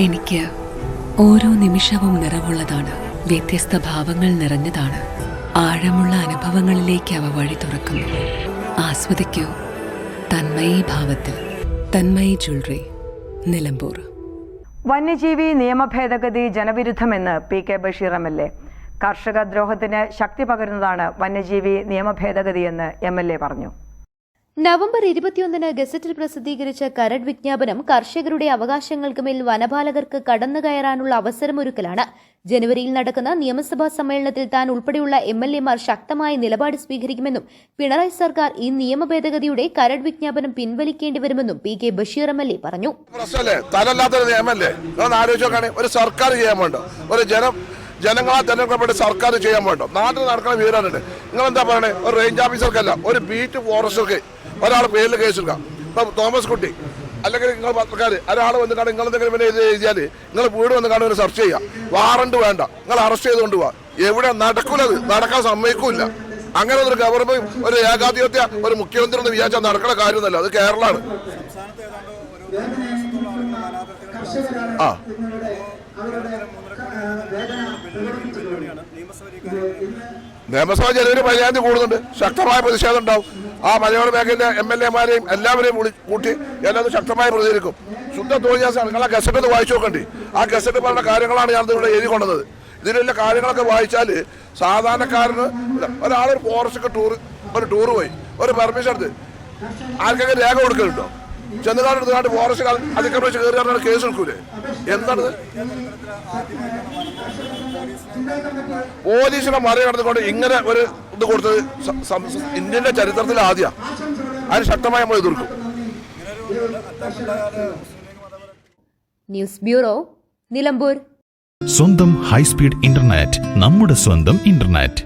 എനിക്ക് ഓരോ നിമിഷവും നിറവുള്ളതാണ്. വ്യത്യസ്ത ഭാവങ്ങൾ നിറഞ്ഞതാണ്. ആഴമുള്ള അനുഭവങ്ങളിലേക്ക് അവ വഴി തുറക്കുന്നു. ആസ്വദിക്കൂ. തന്മയി ഭാവത്തിൽ. തന്മയി ജ്വല്ലറി. നിലമ്പൂർ. വന്യജീവി നിയമ ഭേദഗതി ജനവിരുദ്ധമെന്ന് P K Basheer M L A. കർഷക ദ്രോഹത്തിന് ശക്തി പകരുന്നതാണ് വന്യജീവി നിയമ ഭേദഗതിയെന്ന് എം എൽ എ പറഞ്ഞു. നവംബർ ഇരുപത്തിയൊന്നിന് ഗസറ്റിൽ പ്രസിദ്ധീകരിച്ച കരട് വിജ്ഞാപനം കർഷകരുടെ അവകാശങ്ങൾക്ക് മേൽ വനപാലകർക്ക് കടന്നു കയറാനുള്ള അവസരമൊരുക്കലാണ്. ജനുവരിയിൽ നടക്കുന്ന നിയമസഭാ സമ്മേളനത്തിൽ താൻ ഉൾപ്പെടെയുള്ള എം എൽ എമാർ ശക്തമായ നിലപാട് സ്വീകരിക്കുമെന്നും പിണറായി സർക്കാർ ഈ നിയമ ഭേദഗതിയുടെ കരട് വിജ്ഞാപനം പിൻവലിക്കേണ്ടി വരുമെന്നും P K Basheer M L A പറഞ്ഞു. ഒരു സർക്കാർ ചെയ്യാൻ വേണ്ടോ? ഒരു തെരഞ്ഞെടുക്കപ്പെട്ട സർക്കാർ ചെയ്യാൻ വേണ്ടോ? നാട്ടിൽ നടക്കുന്ന വീരാനുണ്ട് നിങ്ങൾ എന്താ പറയണേ? ഒരു റേഞ്ച് ഓഫീസർക്കല്ല ഒരു ബീറ്റ് ഫോറസ്റ്റർക്ക് ഒരാൾ പേരിൽ കേസെടുക്കാം ഇപ്പം തോമസ് കുട്ടി അല്ലെങ്കിൽ നിങ്ങൾ പത്രക്കാർ ഒരാൾ വന്ന് കാണും നിങ്ങൾ എന്തെങ്കിലും പിന്നെ ഇത് എഴുതിയാൽ നിങ്ങൾ വീട് വന്ന് കാണുന്ന സെർച്ച് ചെയ്യാം വാറണ്ട് വേണ്ട. നിങ്ങൾ അറസ്റ്റ് ചെയ്തുകൊണ്ട് പോവാ എവിടെ നടക്കൂലത് നടക്കാൻ സമ്മതിക്കൂല അങ്ങനെ ഒരു ഗവൺമെന്റ് ഒരു ഏകാധിപത്യ ഒരു മുഖ്യമന്ത്രി എന്ന് വിചാരിച്ചാൽ നടക്കുന്ന കാര്യമൊന്നുമല്ല. അത് കേരളമാണ്. ആ. നിയമസഭ ജനുവരി പതിനായിരം കൂടുന്നുണ്ട്. ശക്തമായ പ്രതിഷേധം ഉണ്ടാവും. ആ മലയോര മേഖലയിലെ എം എൽ എമാരെയും എല്ലാവരെയും കൂട്ടി എല്ലാവരും ശക്തമായി പ്രതികരിക്കും. ശുദ്ധ തോന്നിയാസാണ് നിങ്ങൾ ആ ഗസറ്റ് വായിച്ചു നോക്കണ്ടേ. ആ ഗസറ്റ് പറഞ്ഞ കാര്യങ്ങളാണ് ഞാൻ ഇവിടെ എഴുതി കൊണ്ടത്. ഇതിലുള്ള കാര്യങ്ങളൊക്കെ വായിച്ചാൽ സാധാരണക്കാരന് ഒരാളൊരു ഒരു ഒക്കെ ടൂർ ഒരു ടൂർ പോയി. ഒരു പെർമിഷൻ എടുത്ത് ആർക്കൊക്കെ രേഖ കൊടുക്കലുണ്ടോ? ചെന്നുകാട് എടുത്തുകൊണ്ട് ഫോറസ്റ്റ് അതിക്രമിച്ച് കയറിയാണ് കേസ് എടുക്കൂലേ? എന്താണ്? പോലീസിനെ മറികടന്നുകൊണ്ട് ഇങ്ങനെ ഒരു ഇത് കൊടുത്തത് ഇന്ത്യന്റെ ചരിത്രത്തിൽ ആദ്യ. അതിന് ശക്തമായി നമ്മൾ എതിർക്കും. News bureau Nilambur. സ്വന്തം ഹൈസ്പീഡ് ഇന്റർനെറ്റ് നമ്മുടെ സ്വന്തം ഇന്റർനെറ്റ്.